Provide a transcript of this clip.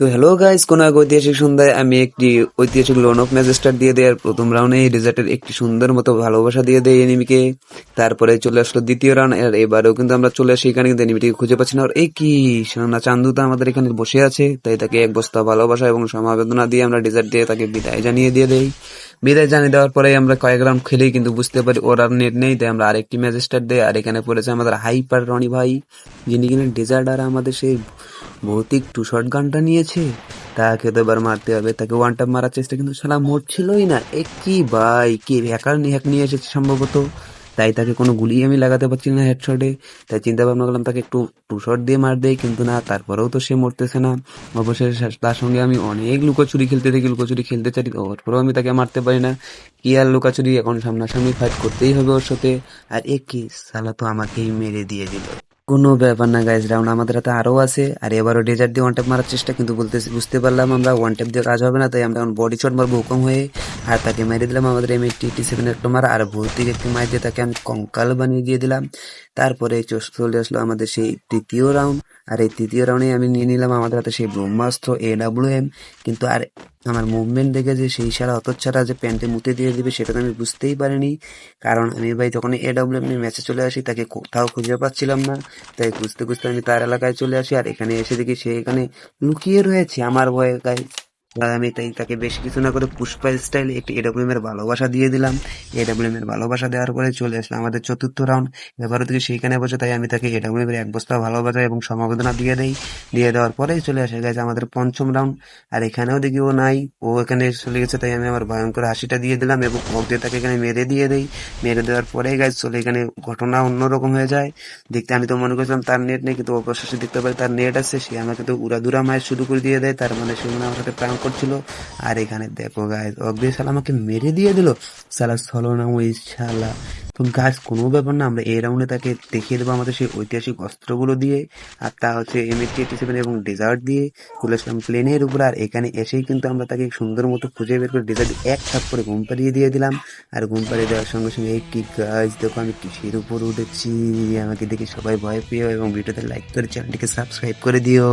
তো hello guys কোন এক ঐতিহাসিক সন্ধ্যায় আমি একটি ঐতিহাসিক লোন অফ ম্যাজেস্টার দিয়ে আর প্রথম রাউন্ডে রিজার্টের একটি সুন্দর মতো ভালোবাসা দিয়ে দেয় এনিমিকে তারপরে চলে আসলো দ্বিতীয় রাউন্ড আর এবারেও কিন্তু আমরা চলে আসি এখানে, কিন্তু এনিমিটিকে খুঁজে পাচ্ছি না। আর এই কি সোনা চান্দু তো আমাদের এখানে বসে আছে, তাই তাকে এক বস্তা ভালোবাসা এবং সমাবেদনা দিয়ে আমরা ডিজার্ট দিয়ে তাকে বিদায় জানিয়ে দিয়ে দেই। বিদায় জানিয়ে দেওয়ার পরে আমরা কয়েক রাউন্ড খেলেই কিন্তু বুঝতে পারি ওর আর নেট নেই, তাই আমরা আরেকটি ম্যাজেস্টার দেয় আর এখানে পড়েছে আমাদের হাইপার রনি ভাই, যিনি কিনা ডেজার্ট আর আমাদের সেই ভৌতিক টু শট গানটা নিয়েছে। তাকে তো এবার মারতে হবে, তাকে ওয়ান টাপ মারার চেষ্টা, কিন্তু সালা মরছিলই না। এ কি ভাই, কি হ্যাকার হ্যাক নিয়ে এসেছে সম্ভবত। তাই তাকে কোনো গুলি আমি লাগাতে পারছি না হেডশটে তাই চিন্তা ভাবনা করলাম, তাকে একটু টু শট দিয়ে মার দেয় কিন্তু না, তারপরেও তো সে মরতেছে না। অবশেষে তার সঙ্গে আমি অনেক লুকোচুরি খেলতে দেখি লুকোচুরি খেলতে চাই তারপরেও আমি তাকে মারতে পারি না। কি আর লুকাচুরি, এখন সামনাসামনি ফাইট করতেই হবে ওর সাথে। আর এ কি সালা তো আমাকেই মেরে দিয়ে দিল। কোনো ব্যাপার না গাইজ রাউন্ড আমাদের হাতে আরও আছে। আর এবারও ডেজার্ট দিয়ে ওয়ান ট্যাপ মারার চেষ্টা, কিন্তু বলতে বুঝতে পারলাম আমরা ওয়ান ট্যাপ দিয়ে কাজ হবে না, তাই আমরা এখন বডি শট মারবো হুকম হয়ে। আর তাকে মেরে দিলাম আমাদের এম এইটি এইটি সেভেন একটা মার, আর ভর্তি একটি মার দিয়ে তাকে আমি কঙ্কাল বানিয়ে দিয়ে দিলাম। তারপরে চলে আসলো আমাদের সেই তৃতীয় রাউন্ড আর এই তৃতীয় রাউন্ডে আমি নিয়ে নিলাম আমাদের হাতে সেই ব্রহ্মাস্ত্র এ ডাব্লিউ এম কিন্তু আর আমার মুভমেন্ট দেখে যে সেই সারা ছাড়া যে প্যান্টে মুতে দিয়ে দিবে সেটা তো আমি বুঝতেই পারিনি। কারণ আমি ভাই যখন এ ডাব্লিউ এম ম্যাচে চলে আসি তাকে কোথাও খুঁজে পাচ্ছিলাম না। তাই খুঁজতে খুঁজতে আমি তার এলাকায় চলে আসি। আর এখানে এসে দেখি সে এখানে লুকিয়ে রয়েছে। আমার ভয়ে গায়ে আর আমি তাই তাকে বেশ কিছু না করে পুষ্পা স্টাইল একটি এডব্লিউএম এর ভালোবাসা দিয়ে দিলাম। এডব্লিউএম এর ভালোবাসা দেওয়ার পরে চলে আসলো আমাদের চতুর্থ রাউন্ড এবারও থেকে সেইখানে বসে তাই আমি তাকে এডব্লিউএম এর এক বস্তা ভালোবাসা এবং সমবেদনা দিয়ে দেই। দিয়ে দেওয়ার পরেই চলে আসে গেছে আমাদের পঞ্চম রাউন্ড আর এখানেও দেখি ও নাই। ও এখানে চলে গেছে তাই আমি আমার ভয়ঙ্কর হাসিটা দিয়ে দিলাম এবং ওক দিয়ে তাকে এখানে মেরে দিয়ে দেই। মেরে দেওয়ার পরেই গাছ চলে এখানে ঘটনা অন্যরকম হয়ে যায়। দেখতে আমি তো মনে করছিলাম তার নেট নেই, কিন্তু অবশেষে দেখতে পাই তার নেট আছে। সে আমাকে তো উড়াদুরা মায়ের শুরু করে দিয়ে দেয়। তার মানে সে আমার সাথে প্রাণ করছিল। আর এখানে দেখো গাছ অগ্নি শালা আমাকে মেরে দিয়ে দিল। শালা স্থল নাম ওই শালা তো গাছ কোনো ব্যাপার না, আমরা এই রাউন্ডে তাকে দেখিয়ে দেবো আমাদের সেই ঐতিহাসিক অস্ত্রগুলো দিয়ে, আর তা হচ্ছে এম এইটি এইটি সেভেন এবং ডেজার্ট দিয়ে। চলে প্লেনের উপর, আর এখানে এসেই কিন্তু আমরা তাকে সুন্দর মতো খুঁজে বের করে ডেজার্ট এক থাপ করে ঘুম পাড়িয়ে দিয়ে দিলাম। আর ঘুম পাড়িয়ে দেওয়ার সঙ্গে সঙ্গে, এই কি গাছ দেখো আমি কিসের উপর উঠেছি? আমাকে দেখে সবাই ভয় পেও এবং ভিডিওতে লাইক করে চ্যানেলটিকে সাবস্ক্রাইব করে দিও।